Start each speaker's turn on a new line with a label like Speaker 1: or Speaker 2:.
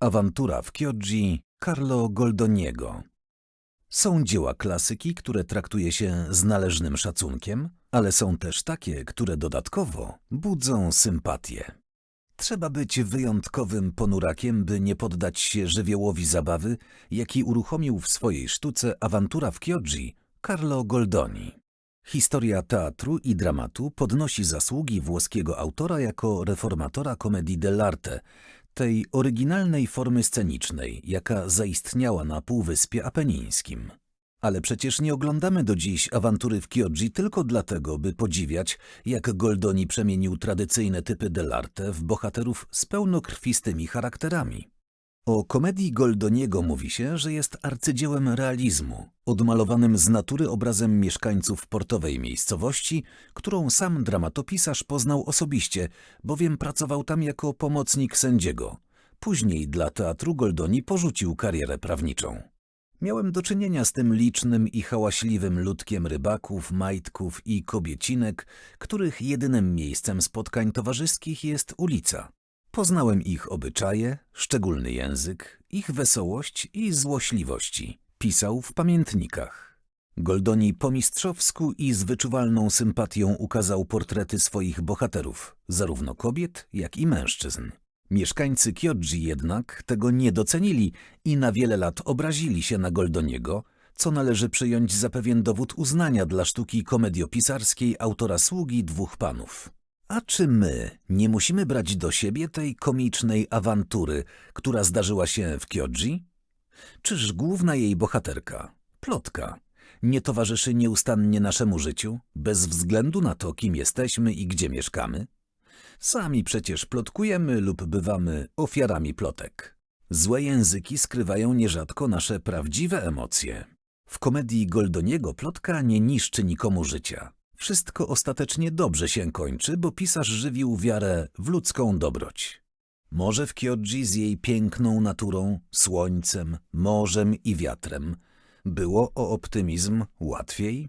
Speaker 1: Awantura w Kyoji Carlo Goldoniego. Są dzieła klasyki, które traktuje się z należnym szacunkiem, ale są też takie, które dodatkowo budzą sympatię. Trzeba być wyjątkowym ponurakiem, by nie poddać się żywiołowi zabawy, jaki uruchomił w swojej sztuce Awantura w Kyoji Carlo Goldoni. Historia teatru i dramatu podnosi zasługi włoskiego autora jako reformatora komedii dell'arte, tej oryginalnej formy scenicznej, jaka zaistniała na Półwyspie Apenińskim. Ale przecież nie oglądamy do dziś awantury w Kyoji tylko dlatego, by podziwiać, jak Goldoni przemienił tradycyjne typy dell'arte w bohaterów z pełnokrwistymi charakterami. O komedii Goldoniego mówi się, że jest arcydziełem realizmu, odmalowanym z natury obrazem mieszkańców portowej miejscowości, którą sam dramatopisarz poznał osobiście, bowiem pracował tam jako pomocnik sędziego. Później dla teatru Goldoni porzucił karierę prawniczą. Miałem do czynienia z tym licznym i hałaśliwym ludkiem rybaków, majtków i kobiecinek, których jedynym miejscem spotkań towarzyskich jest ulica. Poznałem ich obyczaje, szczególny język, ich wesołość i złośliwości. Pisał w pamiętnikach. Goldoni po mistrzowsku i z wyczuwalną sympatią ukazał portrety swoich bohaterów, zarówno kobiet, jak i mężczyzn. Mieszkańcy Kyoji jednak tego nie docenili i na wiele lat obrazili się na Goldoniego, co należy przyjąć za pewien dowód uznania dla sztuki komediopisarskiej autora Sługi Dwóch Panów. A czy my nie musimy brać do siebie tej komicznej awantury, która zdarzyła się w Kyoji? Czyż główna jej bohaterka, plotka, nie towarzyszy nieustannie naszemu życiu, bez względu na to, kim jesteśmy i gdzie mieszkamy? Sami przecież plotkujemy lub bywamy ofiarami plotek. Złe języki skrywają nierzadko nasze prawdziwe emocje. W komedii Goldoniego plotka nie niszczy nikomu życia. Wszystko ostatecznie dobrze się kończy, bo pisarz żywił wiarę w ludzką dobroć. Może w Kyoji z jej piękną naturą, słońcem, morzem i wiatrem było o optymizm łatwiej?